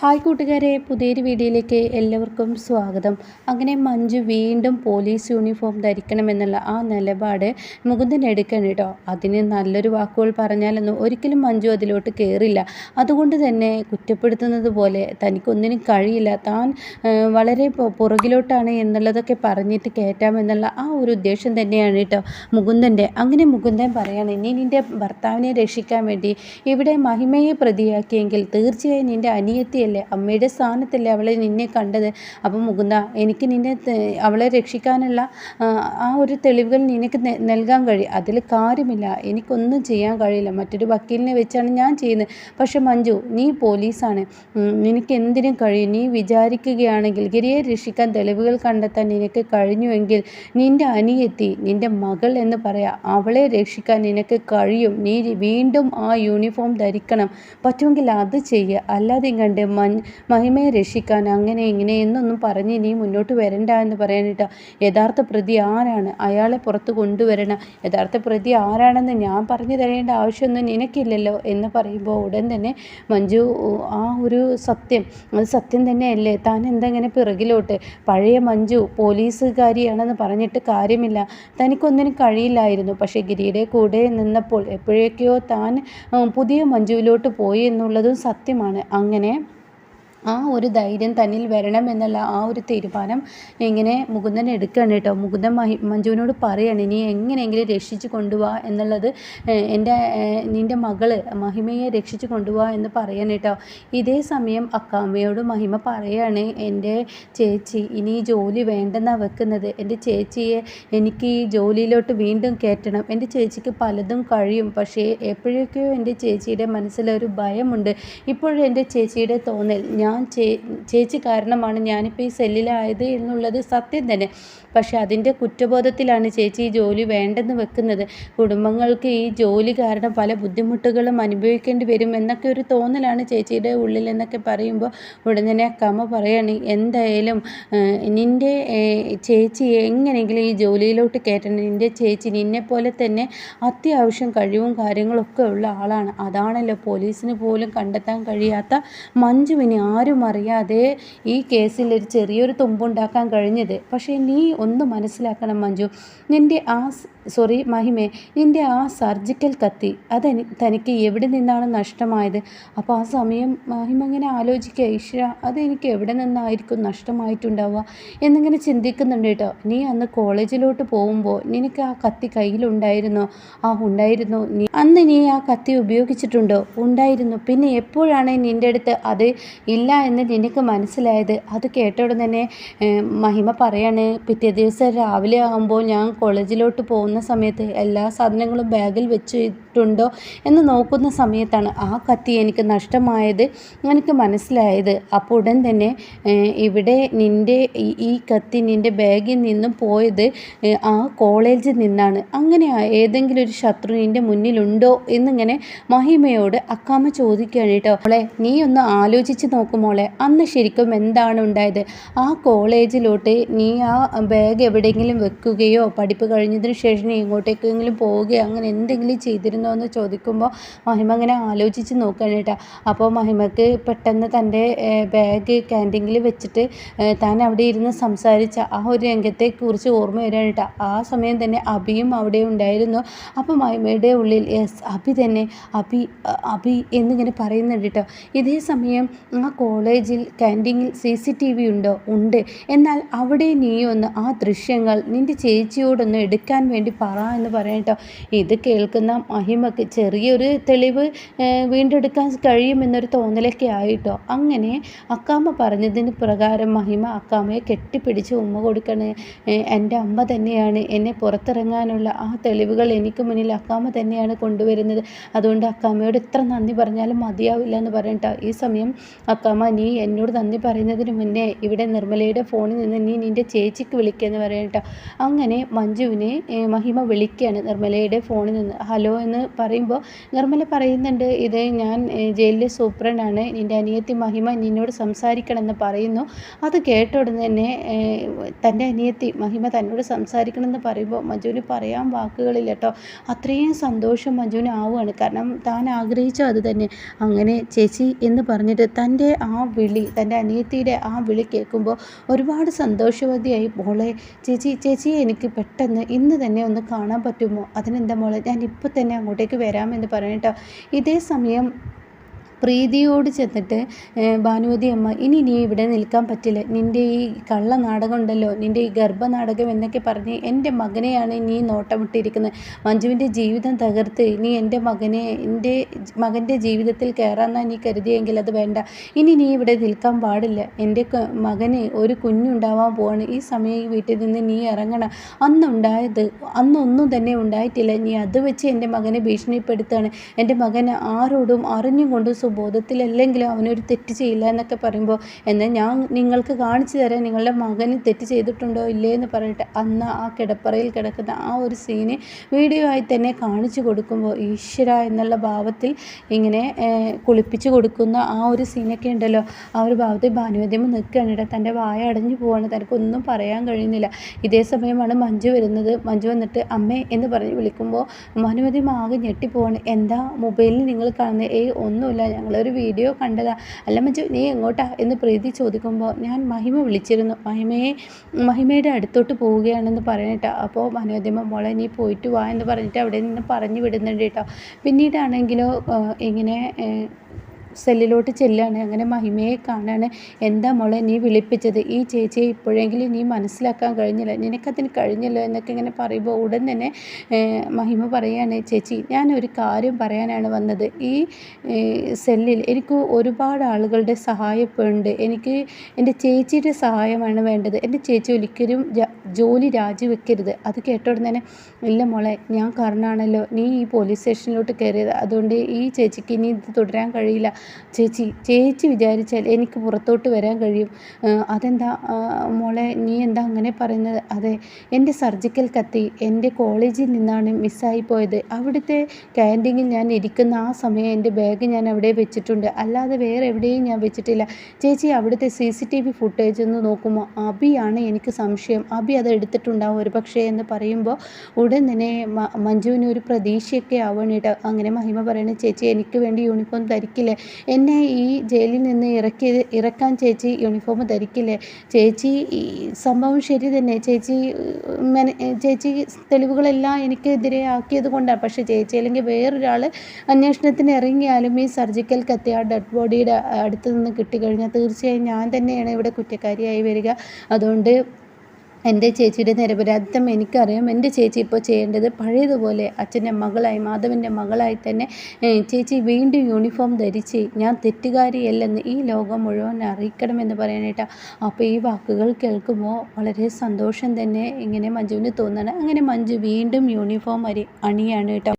Hi കൂട്ടുകാരെ പുതിയൊരു വീഡിയോയിലേക്ക് എല്ലാവർക്കും സ്വാഗതം. അങ്ങനെ മഞ്ജു വീണ്ടും പോലീസ് യൂണിഫോം ധരിക്കണമെന്നുള്ള ആ നിലപാട് മുകുന്ദൻ എടുക്കണം കേട്ടോ. അതിന് നല്ലൊരു വാക്കുകൾ പറഞ്ഞാലൊന്നും ഒരിക്കലും മഞ്ജു അതിലോട്ട് കയറില്ല അതുകൊണ്ട് തന്നെ കുറ്റപ്പെടുത്തുന്നത് പോലെ തനിക്കൊന്നിനും കഴിയില്ല. താൻ വളരെ പുറകിലോട്ടാണ് എന്നുള്ളതൊക്കെ പറഞ്ഞിട്ട് കയറ്റാമെന്നുള്ള ആ ഒരു ഉദ്ദേശം തന്നെയാണ് കേട്ടോ മുകുന്ദന്റെ. അങ്ങനെ മുകുന്ദൻ പറയാണ് ഇനി നിന്റെ ഭർത്താവിനെ രക്ഷിക്കാൻ വേണ്ടി ഇവിടെ മഹിമയെ പ്രതിയാക്കിയെങ്കിൽ തീർച്ചയായും നിന്റെ അനിയത്തി അല്ലേ അമ്മയുടെ സ്ഥാനത്തല്ലേ അവളെ നിന്നെ കണ്ടത്? അപ്പം മുകുന്ദ എനിക്ക് നിന്നെ അവളെ രക്ഷിക്കാനുള്ള ആ ഒരു തെളിവുകൾ നിനക്ക് നൽകാൻ കഴിയും അതിൽ കാര്യമില്ല. എനിക്കൊന്നും ചെയ്യാൻ കഴിയില്ല. മറ്റൊരു വക്കീലിനെ വെച്ചാണ് ഞാൻ ചെയ്യുന്നത്. പക്ഷെ മഞ്ജു നീ പോലീസാണ്. നിനക്ക് എന്തിനും കഴിയും. നീ വിചാരിക്കുകയാണെങ്കിൽ ഗിരിയെ രക്ഷിക്കാൻ തെളിവുകൾ കണ്ടെത്താൻ നിനക്ക് കഴിഞ്ഞുവെങ്കിൽ നിന്റെ അനിയെത്തി നിന്റെ മകൾ എന്ന് പറയാം അവളെ രക്ഷിക്കാൻ നിനക്ക് കഴിയും. നീ വീണ്ടും ആ യൂണിഫോം ധരിക്കണം. പറ്റുമെങ്കിൽ അത് ചെയ്യുക അല്ലാതെ കണ്ട് മഹിമയെ രക്ഷിക്കാൻ അങ്ങനെ ഇങ്ങനെ എന്നൊന്നും പറഞ്ഞ് ഇനി മുന്നോട്ട് വരണ്ട എന്ന് പറയാനിട്ട് യഥാർത്ഥ പ്രതി ആരാണ്? അയാളെ പുറത്ത് കൊണ്ടുവരണം. യഥാർത്ഥ പ്രതി ആരാണെന്ന് ഞാൻ പറഞ്ഞു തരേണ്ട ആവശ്യമൊന്നും നിനക്കില്ലല്ലോ എന്ന് പറയുമ്പോൾ ഉടൻ തന്നെ മഞ്ജു ആ ഒരു സത്യം. അത് സത്യം തന്നെയല്ലേ? താൻ എന്തെങ്ങനെ പിറകിലോട്ട്? പഴയ മഞ്ജു പോലീസുകാരിയാണെന്ന് പറഞ്ഞിട്ട് കാര്യമില്ല. തനിക്കൊന്നിനും കഴിയില്ലായിരുന്നു. പക്ഷേ ഗിരിയുടെ കൂടെ നിന്നപ്പോൾ എപ്പോഴേക്കോ താൻ പുതിയ മഞ്ജുവിലോട്ട് പോയി എന്നുള്ളതും സത്യമാണ്. അങ്ങനെ ആ ഒരു ധൈര്യം തന്നിൽ വരണം എന്നുള്ള ആ ഒരു തീരുമാനം ഇങ്ങനെ മുകുന്ദൻ എടുക്കുകയാണ് കേട്ടോ. മുകുന്ദൻ മഞ്ജുവിനോട് പറയാണ് ഇനി എങ്ങനെയെങ്കിലും രക്ഷിച്ചു കൊണ്ടുപോവാ എന്നുള്ളത് എന്റെ നിന്റെ മകൾ മഹിമയെ രക്ഷിച്ചു കൊണ്ടുപോവാ എന്ന് പറയാൻ കേട്ടോ. ഇതേ സമയം അക്കാമ്മയോട് മഹിമ പറയാണ് എന്റെ ചേച്ചി ഇനി ജോലി വേണ്ടെന്നാണ് വെക്കുന്നത്. എന്റെ ചേച്ചിയെ എനിക്ക് ഈ ജോലിയിലോട്ട് വീണ്ടും കയറ്റണം. എന്റെ ചേച്ചിക്ക് പലതും കഴിയും പക്ഷേ എപ്പോഴൊക്കെയോ എന്റെ ചേച്ചിയുടെ മനസ്സിലൊരു ഭയമുണ്ട്. ഇപ്പോഴും എന്റെ ചേച്ചിയുടെ തോന്നൽ ഞാൻ ഞാൻ ചേച്ചി കാരണമാണ് ഞാനിപ്പോൾ ഈ സെല്ലിലായത് എന്നുള്ളത് സത്യം തന്നെ. പക്ഷേ അതിന്റെ കുറ്റബോധത്തിലാണ് ചേച്ചി ഈ ജോലി വേണ്ടെന്ന് വെക്കുന്നത്. കുടുംബങ്ങൾക്ക് ഈ ജോലി കാരണം പല ബുദ്ധിമുട്ടുകളും അനുഭവിക്കേണ്ടി വരും എന്നൊക്കെ ഒരു തോന്നലാണ് ചേച്ചിയുടെ ഉള്ളിൽ എന്നൊക്കെ പറയുമ്പോൾ ഉടൻ തന്നെ കമ്മ പറയാണ് എന്തായാലും നിന്റെ ചേച്ചി എങ്ങനെയെങ്കിലും ഈ ജോലിയിലോട്ട് കയറ്റണം. നിന്റെ ചേച്ചി നിന്നെപ്പോലെ തന്നെ അത്യാവശ്യം കഴിവും കാര്യങ്ങളൊക്കെ ഉള്ള ആളാണ്. അതാണല്ലോ പോലീസിന് പോലും കണ്ടെത്താൻ കഴിയാത്ത മഞ്ജുവിനെ ആരും അറിയാതെ ഈ കേസിൽ ഒരു ചെറിയൊരു തുമ്പുണ്ടാക്കാൻ കഴിഞ്ഞത്. പക്ഷേ നീ ഒന്ന് മനസ്സിലാക്കണം മഞ്ജു. നിന്റെ ആ സോറി മഹിമേ നിന്റെ ആ സർജിക്കൽ കത്തി അതെനി തനിക്ക് എവിടെ നിന്നാണ് നഷ്ടമായത്? അപ്പോൾ ആ സമയം മഹിമ ഇങ്ങനെ ആലോചിക്കുക ഈശ്വര അതെനിക്ക് എവിടെ നിന്നായിരിക്കും നഷ്ടമായിട്ടുണ്ടാവുക എന്നിങ്ങനെ ചിന്തിക്കുന്നുണ്ട് കേട്ടോ. നീ അന്ന് കോളേജിലോട്ട് പോകുമ്പോൾ നിനക്ക് ആ കത്തി കയ്യിലുണ്ടായിരുന്നോ? ആ ഉണ്ടായിരുന്നു. നീ അന്ന് നീ ആ കത്തി ഉപയോഗിച്ചിട്ടുണ്ടോ? ഉണ്ടായിരുന്നു. പിന്നെ എപ്പോഴാണ് നിന്റെ അടുത്ത് അത് ഇല്ല എന്ന് നിനക്ക് മനസ്സിലായത്? അത് കേട്ടോടെ തന്നെ മഹിമ പറയാണ് പിറ്റേ ദിവസം രാവിലെ ആകുമ്പോൾ ഞാൻ കോളേജിലോട്ട് പോകുന്ന പോകുന്ന സമയത്ത് എല്ലാ സാധനങ്ങളും ബാഗിൽ വെച്ചിട്ടുണ്ടോ എന്ന് നോക്കുന്ന സമയത്താണ് ആ കത്തി എനിക്ക് നഷ്ടമായത് എനിക്ക് മനസ്സിലായത്. അപ്പോൾ ഉടൻ തന്നെ ഇവിടെ നിന്റെ ഈ കത്തി നിന്റെ ബാഗിൽ നിന്നും പോയത് ആ കോളേജിൽ നിന്നാണ്. അങ്ങനെ ഏതെങ്കിലും ഒരു ശത്രു നിന്റെ മുന്നിലുണ്ടോ എന്നിങ്ങനെ മഹിമയോട് അക്കാമ ചോദിക്കുകയാണ് കേട്ടോ. മോളെ നീ ഒന്ന് ആലോചിച്ച് നോക്കുമോളെ അന്ന് ശരിക്കും എന്താണ് ഉണ്ടായത്? ആ കോളേജിലോട്ട് നീ ആ ബാഗ് എവിടെയെങ്കിലും വെക്കുകയോ പഠിപ്പ് കഴിഞ്ഞതിന് ശേഷം നീ എങ്ങോട്ടേക്കെങ്കിലും പോവുകയോ അങ്ങനെ എന്തെങ്കിലും ചെയ്തിരുന്നോ എന്ന് ചോദിക്കുമ്പോൾ മഹിമ അങ്ങനെ ആലോചിച്ച് നോക്കുകയാണ് കേട്ടോ. അപ്പോൾ മഹിമക്ക് പെട്ടെന്ന് തന്റെ ബാഗ് ക്യാന്റീനിൽ വെച്ചിട്ട് താൻ അവിടെ ഇരുന്ന് സംസാരിച്ച ആ ഒരു രംഗത്തെക്കുറിച്ച് ഓർമ്മ വരികയാണ് കേട്ടോ. ആ സമയം തന്നെ അഭിയും അവിടെ ഉണ്ടായിരുന്നു. അപ്പോൾ മഹിമയുടെ ഉള്ളിൽ യെസ് അഭി തന്നെ. അഭി അഭി എന്നിങ്ങനെ പറയുന്നുണ്ട് കേട്ടോ. ഇതേ സമയം ആ കോളേജിൽ ക്യാന്റീനിൽ സി സി ടി വി ഉണ്ടോ? ഉണ്ട്. എന്നാൽ അവിടെ നീ ഒന്ന് ആ ദൃശ്യങ്ങൾ നിന്റെ ചേച്ചിയോടൊന്ന് എടുക്കാൻ വേണ്ടി പറ എന്ന് പറയാം കേട്ടോ ഇത് കേൾക്കുന്ന മഹിമക്ക് ചെറിയൊരു തെളിവ് വീണ്ടെടുക്കാൻ കഴിയുമെന്നൊരു തോന്നലൊക്കെ ആയിട്ടോ അങ്ങനെ അക്കാമ്മ പറഞ്ഞതിന് പ്രകാരം മഹിമ അക്കാമ്മയെ കെട്ടിപ്പിടിച്ച് ഉമ്മ കൊടുക്കണേ എന്റെ അമ്മ തന്നെയാണ്. എന്നെ പുറത്തിറങ്ങാനുള്ള ആ തെളിവുകൾ എനിക്ക് മുന്നിൽ അക്കാമ്മ തന്നെയാണ് കൊണ്ടുവരുന്നത്. അതുകൊണ്ട് അക്കാമ്മയോട് എത്ര നന്ദി പറഞ്ഞാലും മതിയാവില്ല എന്ന് പറയട്ടോ ഈ സമയം അക്കാമ്മ നീ എന്നോട് നന്ദി പറയുന്നതിന് മുന്നേ ഇവിടെ നിർമ്മലയുടെ ഫോണിൽ നിന്ന് നീ നിന്റെ ചേച്ചിക്ക് വിളിക്കുക എന്ന് പറയട്ടോ അങ്ങനെ മഞ്ജുവിനെ മഹിമ വിളിക്കുകയാണ് നിർമ്മലയുടെ ഫോണിൽ നിന്ന്. ഹലോ എന്ന് പറയുമ്പോൾ നിർമ്മല പറയുന്നുണ്ട് ഇത് ഞാൻ ജയിലിലെ സൂപ്രണ്ടാണ്. നിന്റെ അനിയത്തി മഹിമ നിന്നോട് സംസാരിക്കണമെന്ന് പറയുന്നു. അത് കേട്ട ഉടനെ തന്നെ തന്റെ അനിയത്തി മഹിമ തന്നോട് സംസാരിക്കണമെന്ന് പറയുമ്പോൾ മഞ്ജുവിന് പറയാൻ വാക്കുകളില്ല കേട്ടോ. അത്രയും സന്തോഷം മഞ്ജുവിന് ആവുകയാണ്. കാരണം താൻ ആഗ്രഹിച്ച അത് തന്നെ. അങ്ങനെ ചേച്ചി എന്ന് പറഞ്ഞിട്ട് തന്റെ ആ വിളി തന്റെ അനിയത്തിയുടെ ആ വിളി കേൾക്കുമ്പോൾ ഒരുപാട് സന്തോഷവതിയായി. മോളെ ചേച്ചി ചേച്ചി എനിക്ക് പെട്ടെന്ന് ഇന്ന് തന്നെ ഒന്ന് കാണാൻ പറ്റുമോ? അതിനെന്താ മോളെ? ഞാൻ ഇപ്പോൾ തന്നെ അങ്ങോട്ടേക്ക് വരാമെന്ന് പറഞ്ഞിട്ടോ ഇതേ സമയം പ്രീതിയോട് ചെന്നിട്ട് ഭാനുവതി അമ്മ ഇനി നീ ഇവിടെ നിൽക്കാൻ പറ്റില്ല. നിന്റെ ഈ കള്ള നാടകം ഉണ്ടല്ലോ നിന്റെ ഈ ഗർഭനാടകം എന്നൊക്കെ പറഞ്ഞ് എന്റെ മകനെയാണ് നീ നോട്ടമിട്ടിരിക്കുന്നത്. മഞ്ജുവിന്റെ ജീവിതം തകർത്ത് നീ എന്റെ മകനെ എന്റെ മകന്റെ ജീവിതത്തിൽ കയറാമെന്നാണ് നീ കരുതിയെങ്കിൽ അത് വേണ്ട. ഇനി നീ ഇവിടെ നിൽക്കാൻ പാടില്ല. എന്റെ മകന് ഒരു കുഞ്ഞുണ്ടാവാൻ പോവാണ്. ഈ സമയം ഈ വീട്ടിൽ നിന്ന് നീ ഇറങ്ങണം. അന്നുണ്ടായത് അന്നൊന്നും തന്നെ ഉണ്ടായിട്ടില്ല. നീ അത് വെച്ച് എന്റെ മകനെ ഭീഷണിപ്പെടുത്തുകയാണ്. എന്റെ മകനെ ആരോടും അറിഞ്ഞും കൊണ്ട് സുബോധത്തിലല്ലെങ്കിലും അവനൊരു തെറ്റ് ചെയ്യില്ല എന്നൊക്കെ പറയുമ്പോൾ എന്നാൽ ഞാൻ നിങ്ങൾക്ക് കാണിച്ചു തരാം നിങ്ങളുടെ മകന് തെറ്റ് ചെയ്തിട്ടുണ്ടോ ഇല്ലേ? എന്ന് പറഞ്ഞിട്ട് അന്ന് ആ കിടപ്പറയിൽ കിടക്കുന്ന ആ ഒരു സീന് വീഡിയോ ആയി തന്നെ കാണിച്ചു കൊടുക്കുമ്പോൾ ഈശ്വര എന്നുള്ള ഭാവത്തിൽ ഇങ്ങനെ കുളിപ്പിച്ചു കൊടുക്കുന്ന ആ ഒരു സീനൊക്കെ ഉണ്ടല്ലോ. ആ ഒരു ഭാവത്തിൽ ഭാനുവദ്യമ നിൽക്കുകയാണ് തന്റെ വായ അടഞ്ഞു പോവാണ്. തനിക്കൊന്നും പറയാൻ കഴിയുന്നില്ല. ഇതേ സമയമാണ് മഞ്ജു വരുന്നത്. മഞ്ജു വന്നിട്ട് അമ്മേ എന്ന് പറഞ്ഞ് വിളിക്കുമ്പോൾ ഭാനുവദ്യം ആകെ ഞെട്ടിപ്പോവാണ്. എന്താ മൊബൈലിൽ നിങ്ങൾ കാണുന്നത്? ഏയ് ഒന്നുമില്ല. ഞങ്ങളൊരു വീഡിയോ കണ്ടതാ. അല്ല മഞ്ജു നീ എങ്ങോട്ടാ? എന്ന് പ്രീതി ചോദിക്കുമ്പോൾ ഞാൻ മഹിമ വിളിച്ചിരുന്നു. മഹിമയെ മഹിമയുടെ അടുത്തോട്ട് പോവുകയാണെന്ന് പറഞ്ഞിട്ട്. അപ്പോൾ മനോദ്യമ മോളെ നീ പോയിട്ട് വാ എന്ന് പറഞ്ഞിട്ട് അവിടെ നിന്ന് പറഞ്ഞു വിടുന്നുണ്ട് കേട്ടോ. പിന്നീടാണെങ്കിലോ ഇങ്ങനെ സെല്ലിലോട്ട് ചെല്ലുകയാണ് അങ്ങനെ മഹിമയെ കാണുകയാണ് എന്താ മോളെ നീ വിളിപ്പിച്ചത്? ഈ ചേച്ചിയെ ഇപ്പോഴെങ്കിലും നീ മനസ്സിലാക്കാൻ കഴിഞ്ഞില്ല. നിനക്കതിന് കഴിഞ്ഞല്ലോ എന്നൊക്കെ ഇങ്ങനെ പറയുമ്പോൾ ഉടൻ തന്നെ മഹിമ പറയുകയാണ് ചേച്ചി ഞാൻ ഒരു കാര്യം പറയാനാണ് വന്നത്. ഈ സെല്ലിൽ എനിക്ക് ഒരുപാട് ആളുകളുടെ സഹായപ്പുണ്ട്. എനിക്ക് എന്റെ ചേച്ചിയുടെ സഹായമാണ് വേണ്ടത്. എന്റെ ചേച്ചി ഒരിക്കലും ജോലി രാജിവെക്കരുത്. അത് കേട്ട തന്നെ ഇല്ല മോളെ ഞാൻ കാരണമാണല്ലോ നീ ഈ പോലീസ് സ്റ്റേഷനിലോട്ട് കയറിയത്. അതുകൊണ്ട് ഈ ചേച്ചിക്ക് ഇനി ഇത് തുടരാൻ കഴിയില്ല. ചേച്ചി ചേച്ചി വിചാരിച്ചാൽ എനിക്ക് പുറത്തോട്ട് വരാൻ കഴിയും. അതെന്താ മോളെ നീ എന്താ അങ്ങനെ പറയുന്നത്? അതെ എന്റെ സർജിക്കൽ കത്തി എന്റെ കോളേജിൽ നിന്നാണ് മിസ്സായി പോയത്. അവിടുത്തെ ക്യാന്റീനിൽ ഞാൻ ഇരിക്കുന്ന ആ സമയം എന്റെ ബാഗ് ഞാൻ അവിടെ വെച്ചിട്ടുണ്ട്. അല്ലാതെ വേറെ എവിടെയും ഞാൻ വെച്ചിട്ടില്ല. ചേച്ചി അവിടുത്തെ C C T V footage ഒന്ന് നോക്കുമ്പോൾ അബിയാണ് എനിക്ക് സംശയം. അബി അത് എടുത്തിട്ടുണ്ടാവും ഒരു പക്ഷേ എന്ന് പറയുമ്പോൾ ഉടൻ തന്നെ മഞ്ജുവിന് ഒരു പ്രതീക്ഷയൊക്കെ ആവണിട്ട്. അങ്ങനെ മഹിമ പറയണ ചേച്ചി എനിക്ക് വേണ്ടി യൂണിഫോം ധരിക്കില്ലേ? എന്നെ ഈ ജയിലിൽ നിന്ന് ഇറക്കി ഇറക്കാൻ ചേച്ചി യൂണിഫോം ധരിക്കില്ലേ? ചേച്ചി ഈ സംഭവം ശരി തന്നെ. ചേച്ചി ചേച്ചി തെളിവുകളെല്ലാം എനിക്കെതിരെ ആക്കിയത് കൊണ്ടാണ് പക്ഷേ ചേച്ചി അല്ലെങ്കിൽ വേറൊരാൾ അന്വേഷണത്തിന് ഇറങ്ങിയാലും ഈ സർജിക്കൽ കത്തി ആ ഡെഡ് ബോഡിയുടെ അടുത്ത് നിന്ന് കിട്ടിക്കഴിഞ്ഞാൽ തീർച്ചയായും ഞാൻ തന്നെയാണ് ഇവിടെ കുറ്റക്കാരിയായി വരിക. അതുകൊണ്ട് എന്റെ ചേച്ചിയുടെ നിരപരാധിത്വം എനിക്കറിയാം. എന്റെ ചേച്ചി ഇപ്പോൾ ചെയ്യേണ്ടത് പഴയതുപോലെ അച്ഛന്റെ മകളായി മാധവന്റെ മകളായി തന്നെ ചേച്ചി വീണ്ടും യൂണിഫോം ധരിച്ച് ഞാൻ തെറ്റുകാരിയല്ലെന്ന് ഈ ലോകം മുഴുവൻ അറിയിക്കണമെന്ന് പറയാനായിട്ടാണ് അപ്പോൾ ഈ വാക്കുകൾ കേൾക്കുമ്പോൾ വളരെ സന്തോഷം തന്നെ ഇങ്ങനെ മഞ്ജുവിന് തോന്നണം അങ്ങനെ മഞ്ജു വീണ്ടും യൂണിഫോം അരി അണിയാണ് കേട്ടോ.